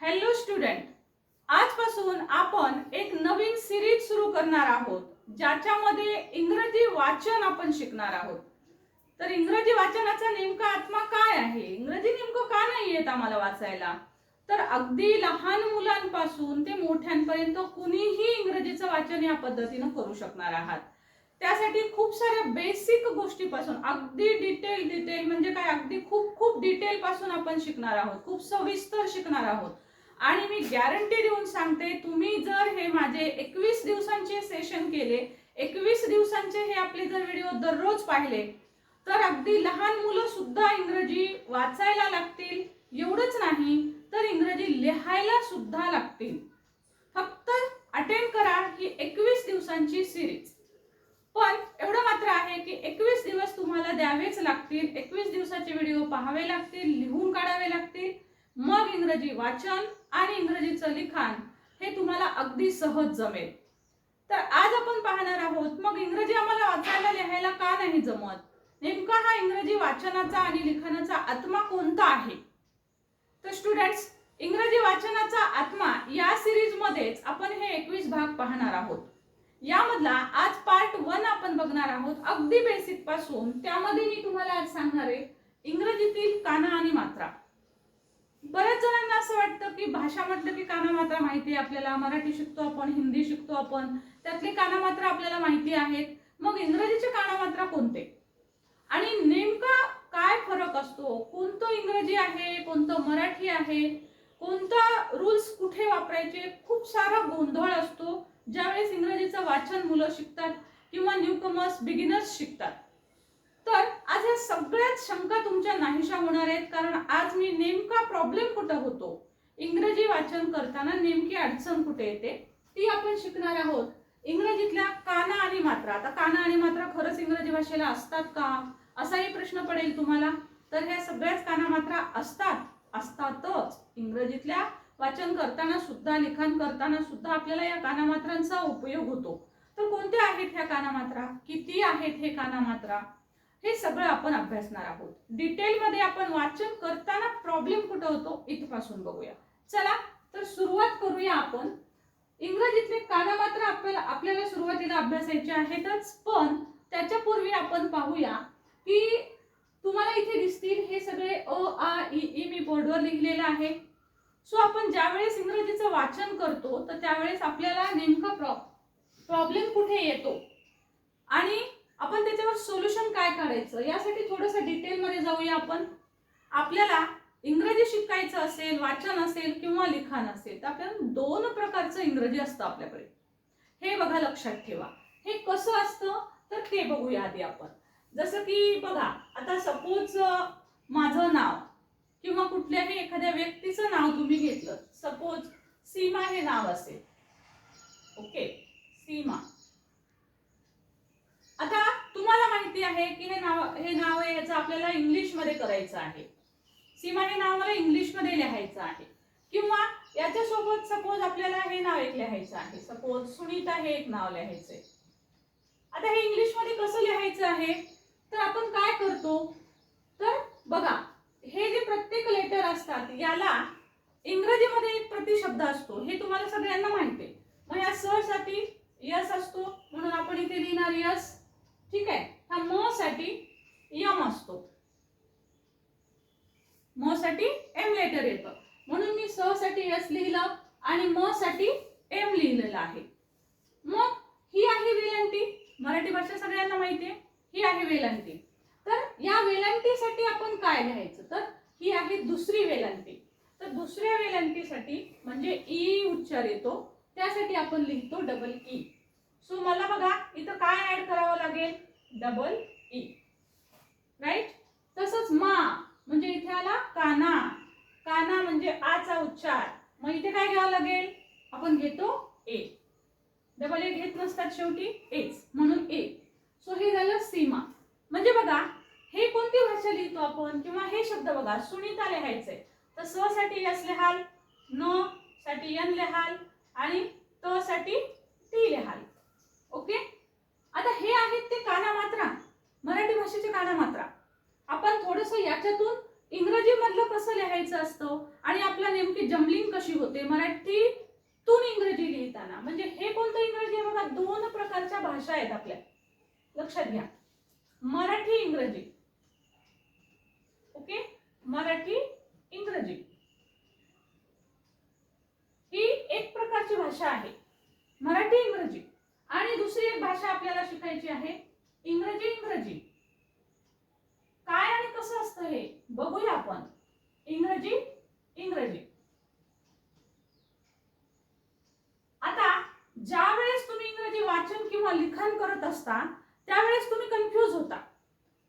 Hello student आजपासून आपण एक नवीन सिरीज सुरू करणार आहोत ज्याच्यामध्ये इंग्रजी वाचन आपण शिकणार आहोत. तर इंग्रजी वाचनाचा नेमका आत्मा काय आहे? इंग्रजी नेमकं का नाही येत आम्हाला वाचायला? तर अगदी लहान मुलांपासून ते मोठ्यांपर्यंत कुणीही इंग्रजीचं वाचन या पद्धतीनं करू शकणार आहात. त्यासाठी खूप साऱ्या बेसिक गोष्टीपासून अगदी डिटेल डिटेल म्हणजे काय? अगदी खूप खूप डिटेल पासून आपण शिकणार आहोत. खूप सविस्तर शिकणार आहोत. आणि मी गॅरंटी देऊन सांगते तुम्ही जर हे माझे एकवीस दिवसांचे सेशन केले एकवीस दिवसांचे हे आपले जर व्हिडिओ दररोज पाहिले तर अगदी लहान मुलं सुद्धा इंग्रजी वाचायला लागतील. एवढंच नाही तर इंग्रजी लिहायला सुद्धा लागतील. फक्त अटेंड करा ही एकवीस दिवसांची सिरीज पण एवढं मात्र आहे की एकवीस दिवस तुम्हाला द्यावेच लागतील. एकवीस दिवसाचे व्हिडिओ पाहावे लागतील लिहून काढावे लागतील. मग इंग्रजी वाचन आणि इंग्रजीचं लिखाण हे तुम्हाला अगदी सहज जमेल. तर आज आपण पाहणार आहोत मग इंग्रजी आम्हाला वाचायला लिहायला का नाही जमत? नेमका हा इंग्रजी वाचनाचा आणि लिखाणाचा आत्मा कोणता आहे? तर स्टुडंट्स इंग्रजी वाचनाचा आत्मा या सिरीजमध्येच आपण हे एकवीस भाग पाहणार आहोत. यामधला आज पार्ट वन आपण बघणार आहोत अगदी बेसिकपासून. त्यामध्ये मी तुम्हाला आज सांगणार आहे इंग्रजीतील काना आणि मात्रा. बऱ्याच जणांना असं वाटतं की भाषा म्हटलं की काना मात्रा माहिती आहे आपल्याला मराठी शिकतो आपण हिंदी शिकतो आपण त्यातले काना मात्रा आपल्याला माहिती आहेत. मग इंग्रजीचे काना मात्रा कोणते? आणि नेमका काय फरक असतो? कोणतं इंग्रजी आहे कोणतं मराठी आहे कोणता रूल्स कुठे वापरायचे? खूप सारा गोंधळ असतो. ज्यावेळेस इंग्रजीचं वाचन मुलं शिकतात किंवा न्यू कमर्स बिगिनर्स शिकतात. तर आज ह्या सगळ्याच शंका तुमच्या नाहीशा होणार आहेत कारण आज मी नेमका प्रॉब्लेम कुठं होतो? इंग्रजी वाचन करताना नेमकी अडचण कुठे येते? ती आपण शिकणार आहोत. इंग्रजीतल्या काना आणि मात्रा. आता काना आणि मात्रा खरंच इंग्रजी भाषेला असतात का? असाही प्रश्न पडेल तुम्हाला. तर ह्या सगळ्याच काना मात्रा असतात असतातच. इंग्रजीतल्या वाचन करताना सुद्धा लिखाण करताना सुद्धा आपल्याला या कानामात्रांचा उपयोग होतो. तर कोणत्या आहेत ह्या कानामात्रा किती आहेत हे कानामात्रा हे सगळं आपण अभ्यासणार आहोत. डिटेलमध्ये आपण वाचन करताना प्रॉब्लेम कुठं होतो इथपासून बघूया. चला तर सुरुवात करूया आपण. इंग्रजीतले कानामात्रा आपल्याला आपल्याला सुरुवातीला अभ्यासायचे आहेतच पण त्याच्यापूर्वी आपण पाहूया की तुम्हाला इथे दिसतील हे सगळे अ आ ई ई मी बोर्डवर लिहिलेलं आहे. सो आपण ज्यावेळेस इंग्रजीचं वाचन करतो तर त्यावेळेस आपल्याला नेमका प्रॉ प्रॉब्लेम कुठे येतो? आणि आपण त्याच्यावर सोल्युशन काय काढायचं? यासाठी थोडंसं डिटेलमध्ये जाऊया आपण. आपल्याला इंग्रजी शिकायचं असेल वाचन असेल किंवा लिखाण असेल तर आपल्याला दोन प्रकारचं इंग्रजी असतं आपल्याकडे. हे बघा लक्षात ठेवा. हे कसं असतं? तर ते बघूया आधी आपण. जसं की बघा आता सपोज माझं नाव किंवा कुठल्याही एखाद्या व्यक्तीचं नाव तुम्ही घेतलं. सपोज सीमा हे नाव असेल. ओके सीमा. आता तुम्हाला माहिती आहे की हे नाव हे नाव आहे याचं आपल्याला इंग्लिशमध्ये करायचं आहे. सीमा हे नाव मला इंग्लिशमध्ये लिहायचं आहे. किंवा याच्यासोबत सपोज आपल्याला हे नाव एक लिहायचं आहे. सपोज सुनीता हे एक नाव लिहायचंय. आता हे इंग्लिशमध्ये कसं लिहायचं आहे? तर आपण काय करतो? तर बघा हे जे प्रत्येक लेटर असतात याला इंग्रजीमध्ये एक प्रतिशब्द असतो. हे तुम्हाला सगळ्यांना माहिती आहे मग या स साठी यस असतो म्हणून आपण इथे लिहिणार यस ठीक आहे हा म साठी यम असतो म साठी एम लेटर येतं म्हणून मी स साठी यस लिहिलं आणि म साठी एम लिहिलेलं आहे मग ही आहे वेलांटी मराठी भाषा सगळ्यांना माहिती आहे ही आहे वेलांटी तर या वेलांटीसाठी आपण काय लिहायचं तर ही आहे दुसरी वेलांटी तर दुसऱ्या वेलांटीसाठी म्हणजे ई उच्चार येतो त्यासाठी आपण लिहितो डबल ई सो मला बघा इथं काय ऍड करावं लागेल डबल ई राईट तसंच मा म्हणजे इथे आला काना काना म्हणजे आचा उच्चार मग इथे काय घ्यावं लागेल आपण घेतो ए. डबल ए घेत नसतात शेवटी एच म्हणून ए सो हे झालं सीमा. म्हणजे बघा हे कोणती भाषा लिहितो आपण? किंवा हे शब्द बघा सुनीता लिहायचंय. तर स साठी यस लिहाल न साठी यन लिहाल आणि त साठी टी लिहाल. ओके आता हे आहेत ते काना मात्रा मराठी भाषेचे काना मात्रा आपण थोडस याच्यातून इंग्रजीमधलं कसं लिहायचं असतं? आणि आपला नेमकी जमलिंग कशी होते? मराठी तिथून इंग्रजी लिहिताना. म्हणजे हे कोणतं इंग्रजी आहे बघा? दोन प्रकारच्या भाषा आहेत आपल्या. लक्षात घ्या. मराठी इंग्रजी. ओके? मराठी इंग्रजी. ही एक प्रकारची भाषा आहे. मराठी इंग्रजी. आणि दुसरी एक भाषा आपल्याला शिकायची आहे. इंग्रजी इंग्रजी. काय आणि कसं असतं हे? बघूया आपण. इंग्रजी इंग्रजी आता ज्या वेळेस तुम्ही इंग्रजी वाचन किंवा लिखाण करत असता त्यावेळेस तुम्ही कन्फ्यूज होता.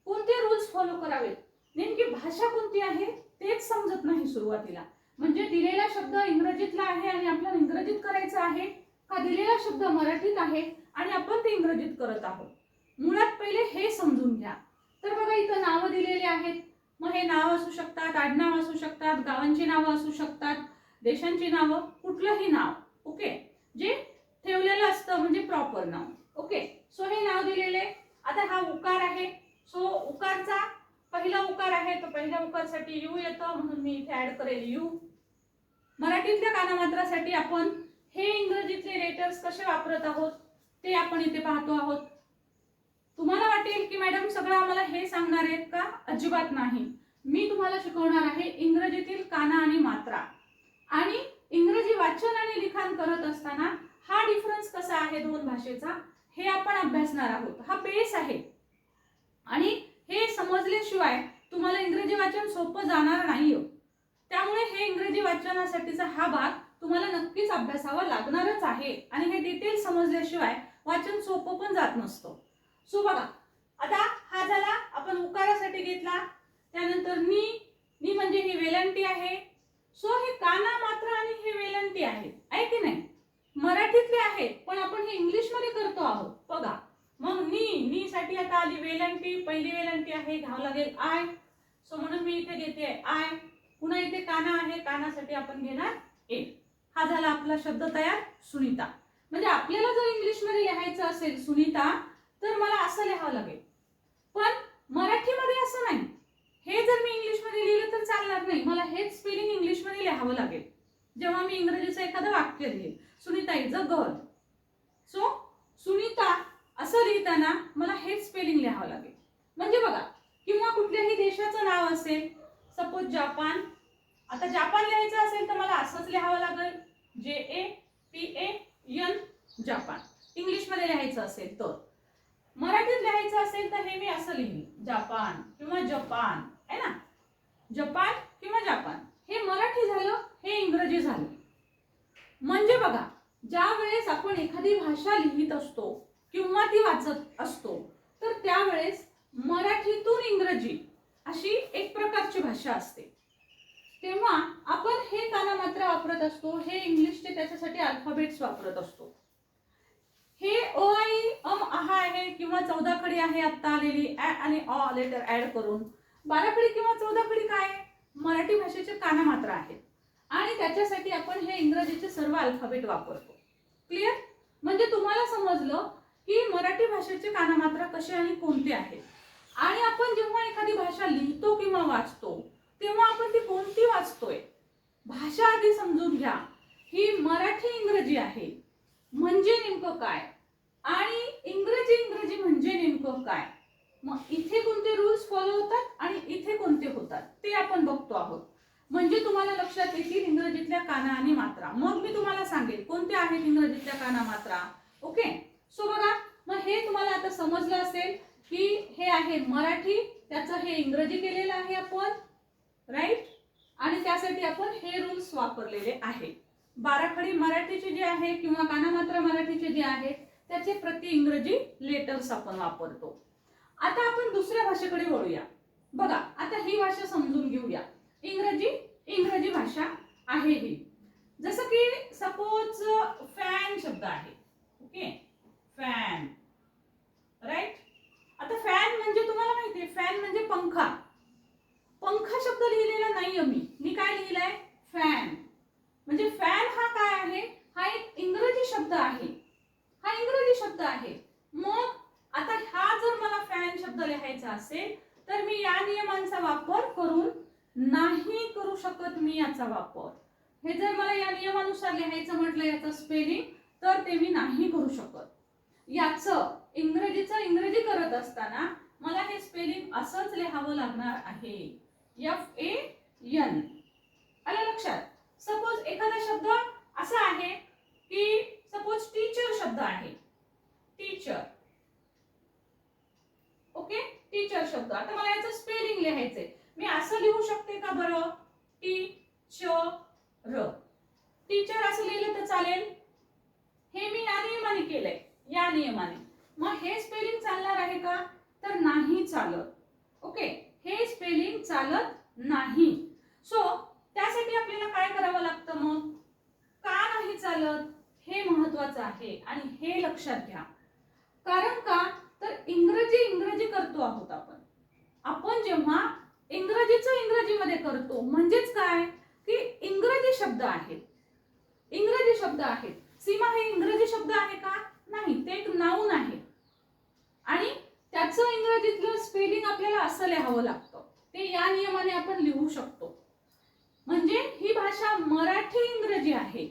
कोणते रूल्स फॉलो करावेत? नेमकी भाषा कोणती आहे? तेच समजत नाही सुरुवातीला. म्हणजे दिलेला शब्द इंग्रजीतला आहे आणि आपल्याला इंग्रजीत करायचा आहे? का दिलेला शब्द मराठीत आहे आणि आपण ते इंग्रजीत करत आहोत? मुळात पहिले हे समजून घ्या. तर बघा इथं नावं दिलेली आहेत. मग हे नाव असू शकतात आडनाव असू शकतात गावांची नावं असू शकतात देशांची नावं कुठलंही नाव. ओके? जे ठेवलेलं असतं म्हणजे प्रॉपर नाव ओके सो हे नाव दिलेले आता हा उकार आहे सो उकारचा पहिला उकार आहे यू येतं म्हणून मी इथे ऍड करेल यू. मराठीतल्या कानामात्रासाठी आपण हे इंग्रजीतले लेटर्स कसे वापरत आहोत ते आपण इथे पाहतो आहोत. तुम्हाला वाटेल की मॅडम सगळं आम्हाला हे सांगणार आहेत का? अजिबात नाही. मी तुम्हाला शिकवणार आहे इंग्रजीतील काना आणि मात्रा. आणि इंग्रजी वाचन आणि लिखाण करत असताना हा डिफरन्स कसा आहे दोन भाषेचा हे आपण अभ्यासणार आहोत. हा बेस आहे. आणि हे समजल्याशिवाय तुम्हाला इंग्रजी वाचन सोपं जाणार नाही त्यामुळे हे इंग्रजी वाचनासाठीचा हा भाग तुम्हाला नक्कीच अभ्यासावा लागणारच आहे. आणि हे डिटेल समजल्याशिवाय वाचन सोपं पण जात नसतो. सो बघा आता हा झाला आपण उकारासाठी घेतला. त्यानंतर नी नी म्हणजे ही वेलंटी आहे. सो हे काना मात्र आणि हे वेलंटी आहे आहे की नाही? मराठीतले आहे पण आपण हे इंग्लिशमध्ये करतो आहोत. बघा मग नी नी साठी आता आली वेलंटी पहिली वेलंटी आहे घ्यावं लागेल आय. सो म्हणून मी इथे घेते आय पुन्हा इथे काना आहे. कानासाठी आपण घेणार ए हा झाला आपला शब्द तयार सुनीता. म्हणजे आपल्याला जर इंग्लिशमध्ये लिहायचं असेल सुनीता तर मला असं लिहावं लागेल. पण मराठीमध्ये असं नाही. हे जर मी इंग्लिशमध्ये लिहिलं तर चालणार नाही. मला हेच स्पेलिंग इंग्लिशमध्ये लिहावं लागेल. जेव्हा मी इंग्रजीचं एखादं वाक्य लिहिल Sunita is a girl so Sunita असं लिहिताना मला हेच स्पेलिंग लिहावं लागेल म्हणजे बघा किंवा कुठल्याही देशाचं नाव असेल. सपोज जापान आता जापान लिहायचं असेल तर मला असंच लिहावं लागेल. जे A P A N Japan इंग्लिशमध्ये लिहायचं असेल तर. मराठीत लिहायचं असेल तर हे मी असं लिहीन. जापान किंवा जपान आहे ना? जपान किंवा जापान हे मराठी झालं हे इंग्रजी झालं. म्हणजे बघा ज्या वेळेस आपण एखादी भाषा लिहित असतो किंवा ती वाचत असतो तर त्यावेळेस मराठीतून इंग्रजी अशी एक प्रकारची भाषा असते. तेव्हा आपण हे कानामात्र वापरत असतो हे इंग्लिशचे त्याच्यासाठी अल्फाबेट्स वापरत असतो. हे ओ आई अम आहा आहे किंवा चौदा खडी आहे आत्ता आलेली ॲ आणि अ लेटर ऍड करून. बारा खडी किंवा चौदा खडी काय? मराठी भाषेचे कानामात्र आहेत. आणि त्याच्यासाठी आपण हे इंग्रजीचे सर्व अल्फाबेट वापरतो. क्लिअर म्हणजे तुम्हाला समजलं की मराठी भाषेचे कानामात्रा कसे आणि कोणते आहेत? आणि आपण जेव्हा एखादी भाषा लिहितो किंवा वाचतो तेव्हा आपण ती कोणती वाचतोय? भाषा आधी समजून घ्या. ही मराठी इंग्रजी आहे. म्हणजे नेमकं काय? आणि इंग्रजी इंग्रजी म्हणजे नेमकं काय? मग इथे कोणते रूल्स फॉलो होतात आणि इथे कोणते होतात ते आपण बघतो आहोत. म्हणजे तुम्हाला लक्षात येतील इंग्रजीतल्या काना आणि मात्रा. मग मी तुम्हाला सांगेल कोणत्या आहेत इंग्रजीतल्या काना मात्रा. ओके? सो बघा मग हे तुम्हाला आता समजलं असेल की हे आहे मराठी त्याचं हे इंग्रजी केलेलं आहे आपण राईट आणि त्यासाठी आपण हे रूल्स वापरलेले आहे. बाराखडी मराठीचे जे आहे किंवा कानामात्रा मराठीचे जे आहे त्याचे प्रति इंग्रजी लेटर्स आपण वापरतो. आता आपण दुसऱ्या भाषेकडे वळूया. बघा आता ही भाषा समजून घेऊया. इंग्रजी इंग्रजी भाषा आहे ही. जसं की सपोज फॅन शब्द आहे. ओके फॅन राईट आता फॅन म्हणजे तुम्हाला माहिती आहे फॅन म्हणजे पंखा. पंखा शब्द लिहिलेला नाहीये मी. मी काय लिहिलाय? फॅन म्हणजे फॅन हा काय आहे? हा एक इंग्रजी शब्द आहे. हा इंग्रजी शब्द आहे. मग आता हा जर मला फॅन शब्द लिहायचा असेल तर मी या नियमांचा वापर करून नाही करू शकत मी याचा वापर. हे जर मला या नियमानुसार लिहायचं म्हटलं याचं स्पेलिंग तर ते मी नाही करू शकत. याचं इंग्रजीचं इंग्रजी करत असताना मला हे स्पेलिंग असंच लिहावं लागणार आहे. एफ ए एन आलं लक्षात? सपोज एखादा शब्द असा आहे की सपोज टीचर शब्द आहे. टीचर ओके टीचर शब्द. आता मला याचं स्पेलिंग लिहायचंय. मी असं लिहू शकते का बरं? टी च र टीचर असं लिहिलं तर चालेल? हे मी या नियमाने केलंय. या नियमाने. मग हे स्पेलिंग चालणार आहे का? तर नाही चालत. ओके हे स्पेलिंग चालत नाही सो त्यासाठी आपल्याला काय करावं लागतं मग का नाही चालत हे महत्वाचं आहे आणि हे लक्षात घ्या कारण का तर इंग्रजी इंग्रजी करतो आहोत आपण आपण जेव्हा इंग्रजीचं इंग्रजीमध्ये करतो म्हणजेच काय की इंग्रजी शब्द आहेत इंग्रजी शब्द आहेत सीमा हे इंग्रजी शब्द आहे का नाही ते एक नाऊन आहे आणि त्याचं इंग्रजीतलं स्पेलिंग आपल्याला असं लिहावं लागतं ते या नियमाने आपण लिहू शकतो म्हणजे ही भाषा मराठी इंग्रजी आहे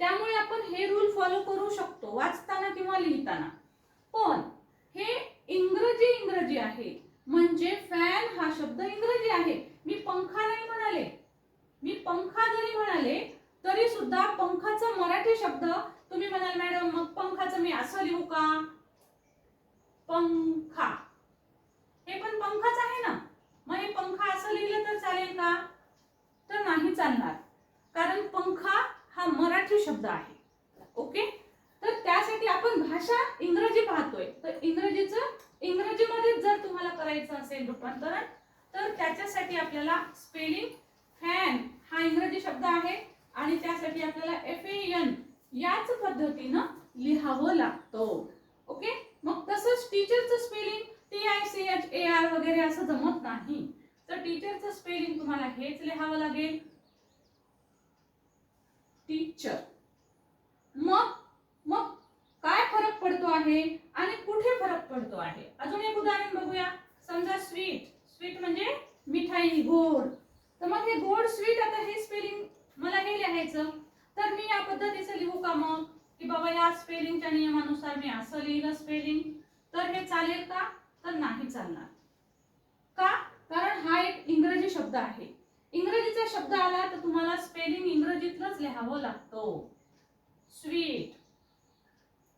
त्यामुळे आपण हे रूल फॉलो करू शकतो वाचताना किंवा लिहिताना पण हे इंग्रजी आहे. म्हणजे फॅन हा शब्द इंग्रजी आहे. मी पंखा नाही म्हणाले. मी पंखा जरी म्हणाले तरी सुद्धा पंखाचा मराठी शब्द तुम्ही म्हणाल मॅडम मग पंखाचं मी असं लिहू का? पंखा. हे पण पंखाच आहे ना? मग हे पंखा असं लिहिलं तर चालेल का? तर नाही चालणार. कारण पंखा हा मराठी शब्द आहे. ओके? तर त्यासाठी आपण भाषा इंग्रजी पाहतोय. तर इंग्रजीचं इंग्रजीमध्ये जर तुम्हाला करायचं असेल रूपांतरण तर त्याच्यासाठी आपल्याला स्पेलिंग फॅन हा इंग्रजी शब्द आहे आणि त्यासाठी आपल्याला एफ एन याच पद्धतीनं लिहावं लागतं. ओके? मग तसंच टीचरचं spelling T I C H A R वगैरे असं जमत नाही. तर टीचरचं स्पेलिंग तुम्हाला हेच लिहावं लागेल. टीचर मग मग फरक पडतो आहे आणि कुठे फरक पडतो आहे? अजून एक उदाहरण बघूया. समजा स्वीट स्वीट म्हणजे मिठाई गोड. तर मग हे गोड स्वीट आता हे स्पेलिंग मला हे लिहायचं. तर मी या पद्धतीचं लिहू का मग? की बाबा या स्पेलिंगच्या नियमानुसार मी असं लिहिलं स्पेलिंग तर हे चालेल का? तर नाही चालणार. का? कारण हा एक इंग्रजी शब्द आहे. इंग्रजीचा शब्द आला तर तुम्हाला स्पेलिंग इंग्रजीतलंच लिहावं लागतं. स्वीट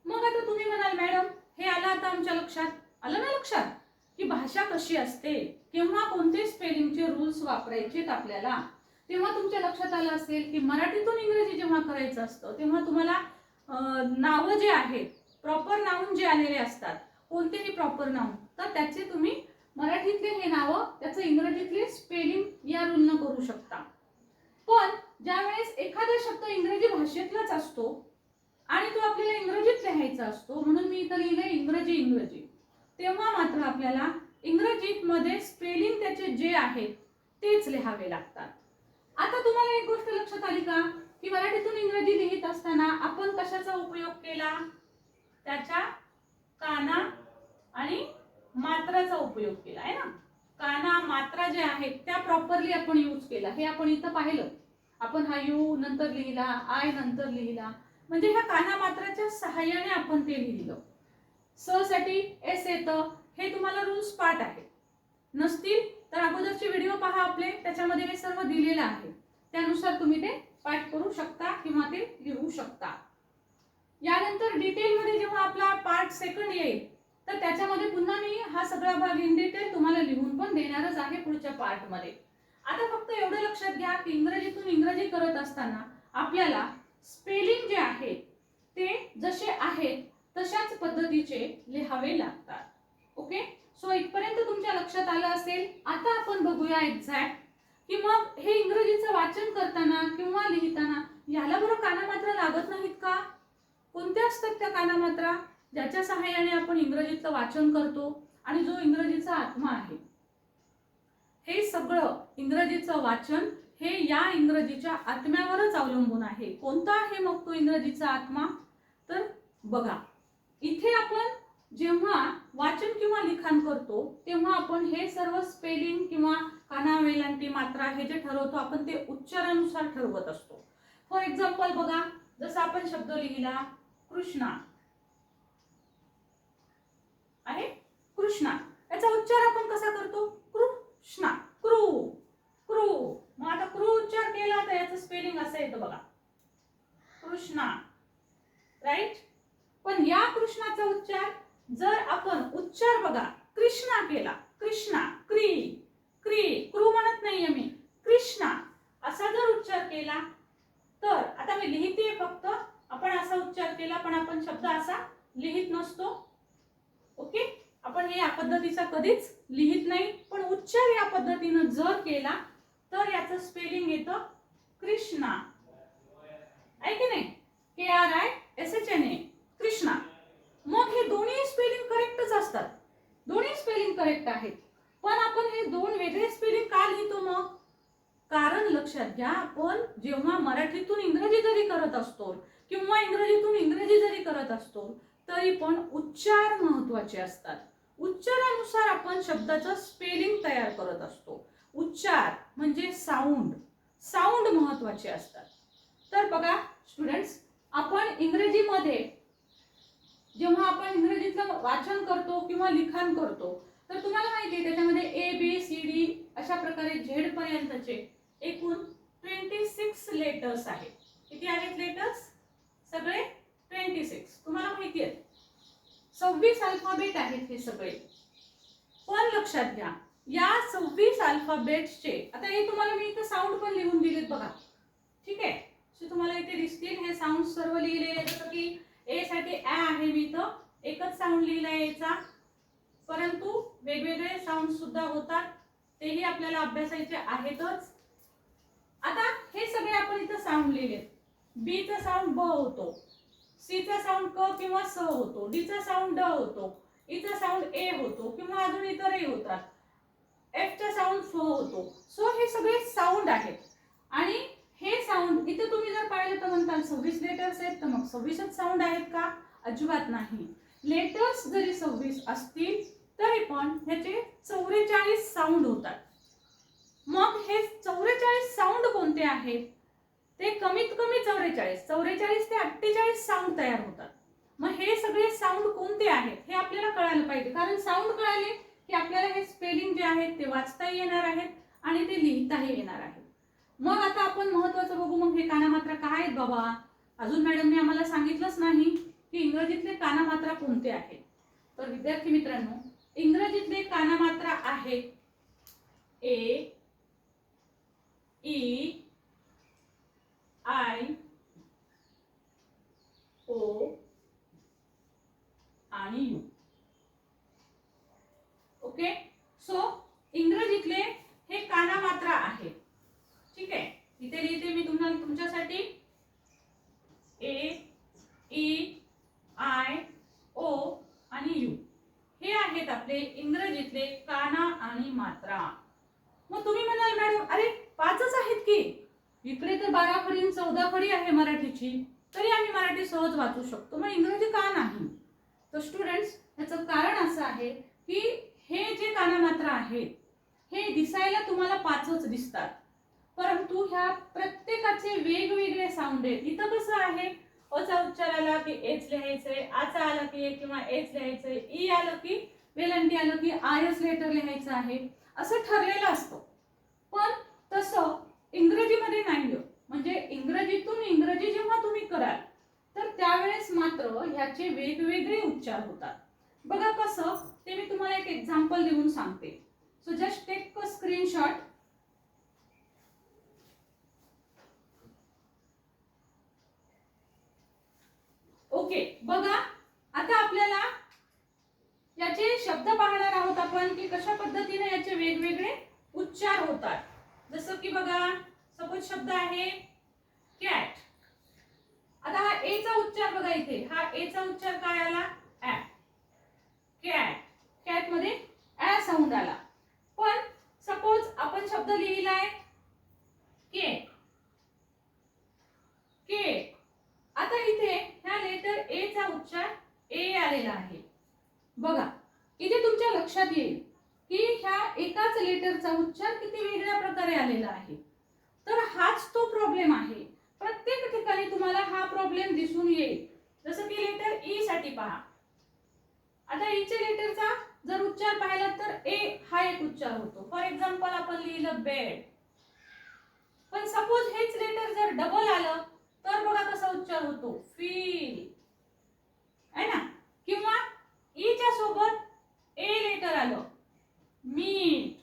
मग आता तुम्ही म्हणाल मॅडम हे आलं आता आमच्या लक्षात. आलं ना लक्षात? की भाषा कशी असते? किंवा कोणते स्पेलिंगचे रूल्स वापरायचेत आपल्याला? तेव्हा तुमच्या लक्षात आलं असेल की मराठीतून इंग्रजी जेव्हा करायचं असतं तेव्हा तुम्हाला नावं जे आहेत प्रॉपर नाऊन जे आलेले असतात कोणतेही प्रॉपर नाऊन तर त्याचे तुम्ही मराठीतले हे नावं त्याचं इंग्रजीतले स्पेलिंग या रूलनं करू शकता. पण ज्यावेळेस एखादा शब्द इंग्रजी भाषेतलाच असतो आणि तो आपल्याला इंग्रजीत लिहायचा असतो म्हणून मी इथं लिहिलं इंग्रजी इंग्रजी. तेव्हा मात्र आपल्याला इंग्रजीत मध्ये स्पेलिंग त्याचे जे आहेत तेच लिहावे लागतात. आता तुम्हाला एक गोष्ट लक्षात आली का? की मराठीतून इंग्रजी लिहित असताना आपण कशाचा उपयोग केला? त्याच्या काना आणि मात्राचा उपयोग केला आहे ना? काना मात्रा जे आहेत त्या प्रॉपरली आपण यूज केला. हे आपण इथं पाहिलं. आपण हा यू नंतर लिहिला आय नंतर लिहिला. म्हणजे ह्या काना मात्राच्या सहाय्याने आपण ते लिहिलं. स साठी एस येतं हे तुम्हाला रूल्स पाठ आहे. नसतील तर अगोदरचे व्हिडिओ पहा आपले त्याच्यामध्ये हे सर्व दिलेलं आहे. त्यानुसार तुम्ही ते पाठ करू शकता किंवा ते लिहू शकता. यानंतर डिटेलमध्ये जेव्हा आपला पार्ट सेकंड येईल तर त्याच्यामध्ये पुन्हा मी हा सगळा भाग इन डिटेल तुम्हाला लिहून पण देणारच आहे पुढच्या पार्टमध्ये आता फक्त एवढं लक्षात घ्या की इंग्रजीतून इंग्रजी करत असताना आपल्याला स्पेलिंग जे आहे ते जसे आहेत तशाच पद्धतीचे लिहावे लागतात. ओके सो इथपर्यंत तुमच्या लक्षात आलं असेल आता आपण बघूया एक्झॅक्ट की मग हे इंग्रजीचं वाचन करताना किंवा लिहिताना याला बरं कानामात्रा लागत नाहीत का? कोणत्या असतात त्या कानामात्रा? ज्याच्या सहाय्याने आपण इंग्रजीतलं वाचन करतो आणि जो इंग्रजीचा आत्मा आहे. हे सगळं इंग्रजीचं वाचन हे या इंग्रजीच्या आत्म्यावरच अवलंबून आहे. कोणता आहे मग तो इंग्रजीचा आत्मा? तर बघा इथे आपण जेव्हा वाचन किंवा लिखाण करतो तेव्हा आपण हे सर्व स्पेलिंग किंवा कानावेलांटी मात्रा हे जे ठरवतो आपण ते उच्चारानुसार ठरवत असतो. फॉर एक्झाम्पल बघा जसं आपण शब्द लिहिला कृष्णा. आहे? कृष्णा. याचा उच्चार आपण कसा करतो? कृष्णा क्रू क्रू मग आता क्रू उच्चार केला तर याचं स्पेलिंग असं येतं बघा कृष्णा राईट पण या कृष्णाचा उच्चार जर आपण उच्चार बघा कृष्णा केला कृष्णा क्री क्री क्रू म्हणत नाहीये मी कृष्णा असा जर उच्चार केला तर आता मी लिहिते फक्त आपण असा उच्चार केला पण आपण शब्द असा लिहित नसतो. ओके? आपण हे या पद्धतीचा कधीच लिहित नाही पण उच्चार या पद्धतीनं जर केला तर याचं स्पेलिंग येतं कृष्णा आहे की नाही K R I S H N A Krishna मग हे दोन्ही स्पेलिंग करेक्टच असतात दोन्ही स्पेलिंग करेक्ट आहेत पण आपण हे दोन वेगळे स्पेलिंग का लिहितो मग कारण लक्षात घ्या आपण जेव्हा मराठीतून इंग्रजी जरी करत असतो किंवा इंग्रजीतून इंग्रजी जरी करत असतो तरी पण उच्चार महत्त्वाचे असतात. उच्चारानुसार आपण शब्दाचं स्पेलिंग तयार करत असतो. उच्चार म्हणजे साऊंड साऊंड महत्त्वाचे असतात. तर बघा स्टुडंट्स आपण इंग्रजीमध्ये जेव्हा आपण इंग्रजीतलं वाचन करतो किंवा लिखाण करतो तर तुम्हाला माहिती आहे त्याच्यामध्ये ए बी सी डी अशा प्रकारे झेड पर्यंतचे एकूण ट्वेंटी सिक्स लेटर्स आहेत. किती आहेत लेटर्स सगळे ट्वेंटी सिक्स तुम्हाला माहिती आहे. सव्वीस अल्फाबेट आहेत हे सगळे. पण लक्षात घ्या या सव्वीस अल्फाबेट्सचे आता हे तुम्हाला मी इथं साऊंड पण लिहून दिलेत बघा. ठीक आहे? सो तुम्हाला इथे दिसतील हे साऊंड सर्व लिहिलेले जसं की ए साठी ॲ आहे मी इथं. एकच साऊंड लिहिलाय याचा. परंतु वेगवेगळे साऊंड सुद्धा होतात. तेही आपल्याला अभ्यासायचे आहेतच. आता हे सगळे आपण इथं साऊंड लिहिलेत बीचा साऊंड ब होतो. सीचा साऊंड क किंवा स होतो. डीचा साऊंड ड होतो. इचा साऊंड ए होतो किंवा अजून इतरही होतात. एफचा साऊंड फ होतो. सो हे सगळे साऊंड आहेत. आणि हे साऊंड इथे तुम्ही जर पाहिलं तर म्हणताल सव्वीस लेटर्स आहेत तर मग सव्वीसच साऊंड आहेत का? अजिबात नाही. लेटर्स जरी सव्वीस असतील तरी पण ह्याचे चौवेचाळीस साऊंड होतात. मग हे चौवेचाळीस आहेत ते कमीत कमी चौवेचाळीस चौवेचाळीस ते अठ्ठेचाळीस साऊंड तयार होतात. मग हे सगळे साऊंड कोणते आहेत हे आपल्याला कळायला पाहिजे. कारण साऊंड कळाले की आपल्याला हे स्पेलिंग जे आहेत ते वाचताही येणार आहेत आणि ते लिहिताही येणार आहेत. मग आता आपण महत्वाचं बघू मग हे कानामात्रा काय आहेत बाबा? अजून मॅडमने आम्हाला सांगितलंच नाही की इंग्रजीतले कानामात्रा कोणते आहेत. तर विद्यार्थी मित्रांनो इंग्रजीतले कानामात्रा आहेत. ए ई आय ओ आणि यू ओके सो इंग्रजीतले हे काना मात्रा आहे. ठीक आहे? इथे लिहिते मी तुम्हाला तुमच्यासाठी. ए ई आय ओ आणि यू हे आहेत आपले इंग्रजीतले काना आणि मात्रा. मग तुम्ही म्हणाल मॅडम अरे पाचच आहेत की? इकडे तर बारा खडी चौदा खडी आहे मराठीची. तरी आम्ही मराठी सहज वाचू शकतो. मग इंग्रजी का नाही? तर स्टुडंट्स याचं कारण असं आहे की हे जे कानामात्रा आहेत हे दिसायला तुम्हाला पाचच दिसतात. परंतु ह्या प्रत्येकाचे वेगवेगळे साऊंड आहेत. इथं कसं आहे? अचा उच्चार आला की एच लिहायचंय आचा आला की ए किंवा एच लिहायचंय ई आलं की वेलंटी आलं की आय एस लेटर लिहायचं आहे. असं ठरलेलं असतं. पण तसं इंग्रजीमध्ये नाही होत. म्हणजे इंग्रजीतून इंग्रजी जेव्हा तुम्ही कराल तर त्यावेळेस मात्र ह्याचे वेगवेगळे उच्चार होतात. बघा कसं ते मी तुम्हाला एक एक्झाम्पल देऊन सांगते. So just take a screenshot okay बघा आता आपल्याला याचे शब्द पाहणार आहोत आपण की कशा पद्धतीने याचे वेगवेगळे उच्चार होतात. जसं की बघा सपोज शब्द आहे कॅट आता हा ए चा उच्चार बघा इथे. हा ए चा उच्चार काय आला? ऍ कॅट कॅटमध्ये ॲ साऊंड आला. पण सपोज आपण शब्द लिहिलाय के के आता इथे ह्या लेटर ए चा उच्चार ए आलेला आहे. बघा इथे तुमच्या लक्षात येईल. एकाच लेटरचा उच्चार किती वेगळ्या प्रकारे आलेला आहे? तर हाच तो प्रॉब्लेम आहे. प्रत्येक ठिकाणी तुम्हाला हा प्रॉब्लेम दिसून येईल. जसं की लेटर ई e साठी पहा. आता e ईच्या लेटरचा जर उच्चार पाहिला तर ए हा एक उच्चार होतो. फॉर एक्झाम्पल आपण लिहिलं बेड पण सपोज हेच लेटर जर डबल आलं तर बघा कसा उच्चार होतो. फील है ना? किंवा e ईच्या सोबत ए लेटर आलं. मीट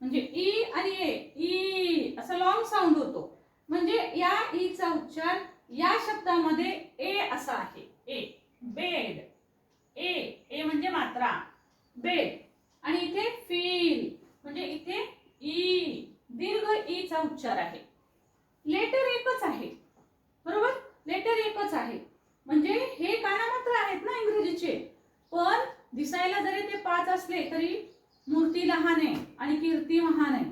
म्हणजे ई आणि ए. ई. असा लॉंग साऊंड होतो. म्हणजे या ईचा उच्चार या शब्दामध्ये ए असा आहे. ए. बेड. ए. ए म्हणजे मात्रा. बेड. आणि इथे फील म्हणजे इथे ई. दीर्घ ई चा उच्चार आहे. लेटर एकच आहे. बरोबर? लेटर एकच आहे. म्हणजे हे कानामात्र आहेत ना इंग्रजीचे. पण दिसायला जरी ते पाच असले तरी मूर्ती लहान आहे आणि कीर्ती महान आहे.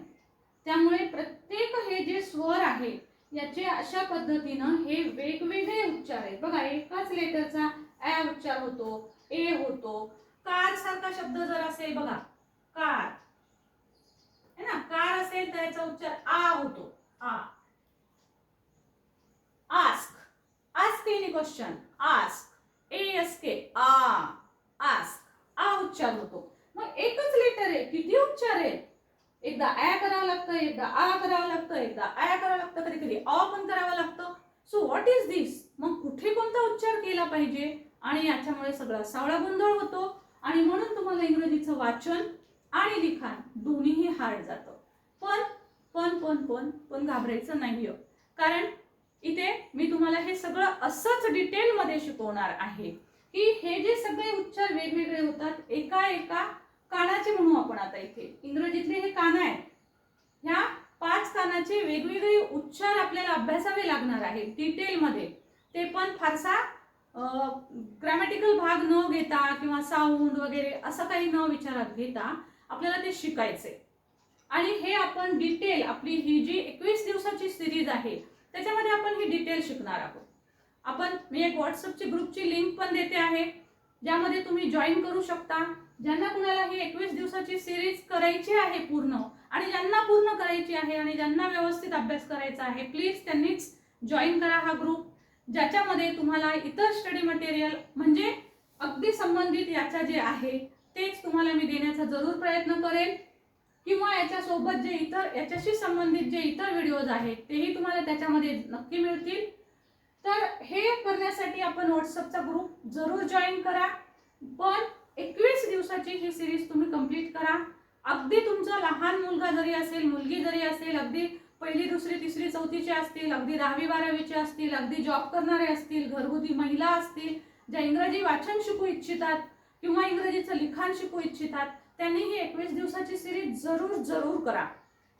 त्यामुळे प्रत्येक हे जे स्वर आहे याचे अशा पद्धतीनं हे वेगवेगळे उच्चार आहेत. बघा एकाच लेटरचा ॲ उच्चार होतो ए होतो. कार सारखा शब्द जर असेल बघा कार. है ना? कार असेल तर याचा उच्चार आ होतो. आ. Ask. Ask any question. Ask. A S K. A. Ask. आ उच्चार होतो. एकच लेटर आहे किती उच्चार आहे? एकदा ऍ करावं लागतं एकदा आ करावं लागतं एकदा ऍ करावं लागतं कधी कधी अ पण करावं लागतं. सो व्हॉट इज दिस मग कुठे कोणता उच्चार केला पाहिजे? आणि याच्यामुळे सगळा सावळा गोंधळ होतो. आणि म्हणून तुम्हाला इंग्रजीचं वाचन आणि लिखाण दोन्हीही हार्ड जातं. पण पण पण पण पण घाबरायचं नाही कारण इथे मी तुम्हाला हे सगळं असंच डिटेलमध्ये शिकवणार आहे. की हे जे सगळे उच्चार वेगवेगळे होतात एका एका कानाचे म्हणू आपण आता इथे. इंग्रजीतले हे कान आहेत. ह्या पाच कानाचे वेगवेगळे उच्चार आपल्याला अभ्यासावे लागणार आहेत डिटेलमध्ये. ते पण फारसा ग्रॅमॅटिकल भाग न घेता किंवा साऊंड वगैरे असं काही न विचारात घेता आपल्याला ते शिकायचे. आणि हे आपण डिटेल आपली ही जी एकवीस दिवसाची सिरीज आहे त्याच्यामध्ये आपण ही डिटेल शिकणार आहोत. आपण मी एक व्हॉट्सअपची ग्रुपची लिंक पण देते आहे ज्यामध्ये तुम्ही जॉईन करू शकता. ज्यांना कुणाला ही एकवीस दिवसाची सिरीज करायची आहे पूर्ण आणि ज्यांना पूर्ण करायची आहे आणि ज्यांना व्यवस्थित अभ्यास करायचा आहे प्लीज त्यांनीच जॉईन करा हा ग्रुप ज्याच्यामध्ये तुम्हाला इतर स्टडी मटेरियल म्हणजे अगदी संबंधित याच्या जे आहे तेच तुम्हाला मी देण्याचा जरूर प्रयत्न करेन. किंवा याच्यासोबत जे इतर याच्याशी संबंधित जे इतर व्हिडिओज आहेत तेही तुम्हाला त्याच्यामध्ये नक्की मिळतील. तर हे करण्यासाठी आपण व्हॉट्सअपचा ग्रुप जरूर जॉईन करा. पण एकवीस दिवसाची ही सिरीज तुम्ही कंप्लीट करा. अगदी तुमचा लहान मुलगा जरी असेल मुलगी जरी असेल अगदी पहिली दुसरी तिसरी चौथीचे असतील अगदी दहावी बारावीचे असतील अगदी जॉब करणारे असतील घरगुती महिला असतील ज्या इंग्रजी वाचन शिकू इच्छितात किंवा इंग्रजीचं लिखाण शिकू इच्छितात त्यांनी ही एकवीस दिवसाची सिरीज जरूर जरूर करा.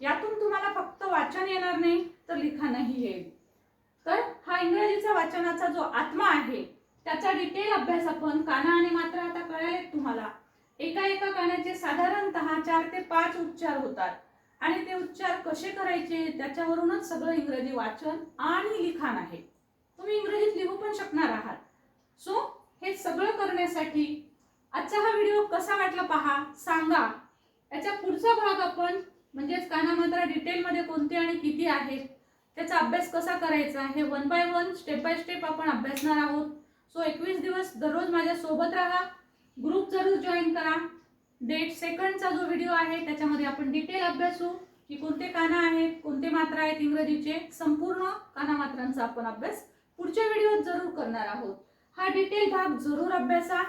यातून तुम्हाला फक्त वाचन येणार नाही तर लिखाणही येईल. तर हा इंग्रजीचा वाचनाचा जो आत्मा आहे त्याचा डिटेल अभ्यास आपण काना आणि मात्रा आता कळालेत तुम्हाला. एका एका कानाचे साधारणतः चार ते पाच उच्चार होतात. आणि ते उच्चार कसे करायचे? त्याच्यावरूनच सगळं इंग्रजी वाचन आणि लिखाण आहे. तुम्ही इंग्रजीत लिहू पण शकणार आहात. सो हे सगळं करण्यासाठी आजचा हा व्हिडिओ कसा वाटला पहा? सांगा. याचा पुढचा भाग आपण म्हणजेच कानामात्रा डिटेलमध्ये कोणते आणि किती आहेत त्याचा अभ्यास कसा करायचा हे one by one step by step आपण अभ्यासणार आहोत. सो एकवीस दिवस दररोज माझ्या सोबत राहा. ग्रुप जरूर जॉईन करा. डेट सेकंडचा जो व्हिडिओ आहे त्याच्यामध्ये आपण डिटेल अभ्यासू की कोणते काना आहेत कोणते मात्रा आहेत इंग्रजीचे. संपूर्ण कानामात्रांचा आपण अभ्यास पुढच्या व्हिडिओत जरूर करणार आहोत. हा डिटेल भाग जरूर अभ्यासा.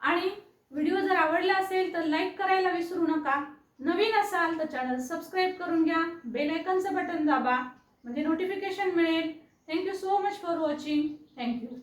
आणि व्हिडिओ जर आवडला असेल तर लाईक करायला विसरू नका. नवीन असाल तर चॅनल सबस्क्राईब करून घ्या. बेलायकनचं बटन दाबा. म्हणजे नोटिफिकेशन मिळेल. Thank you so much for watching thank you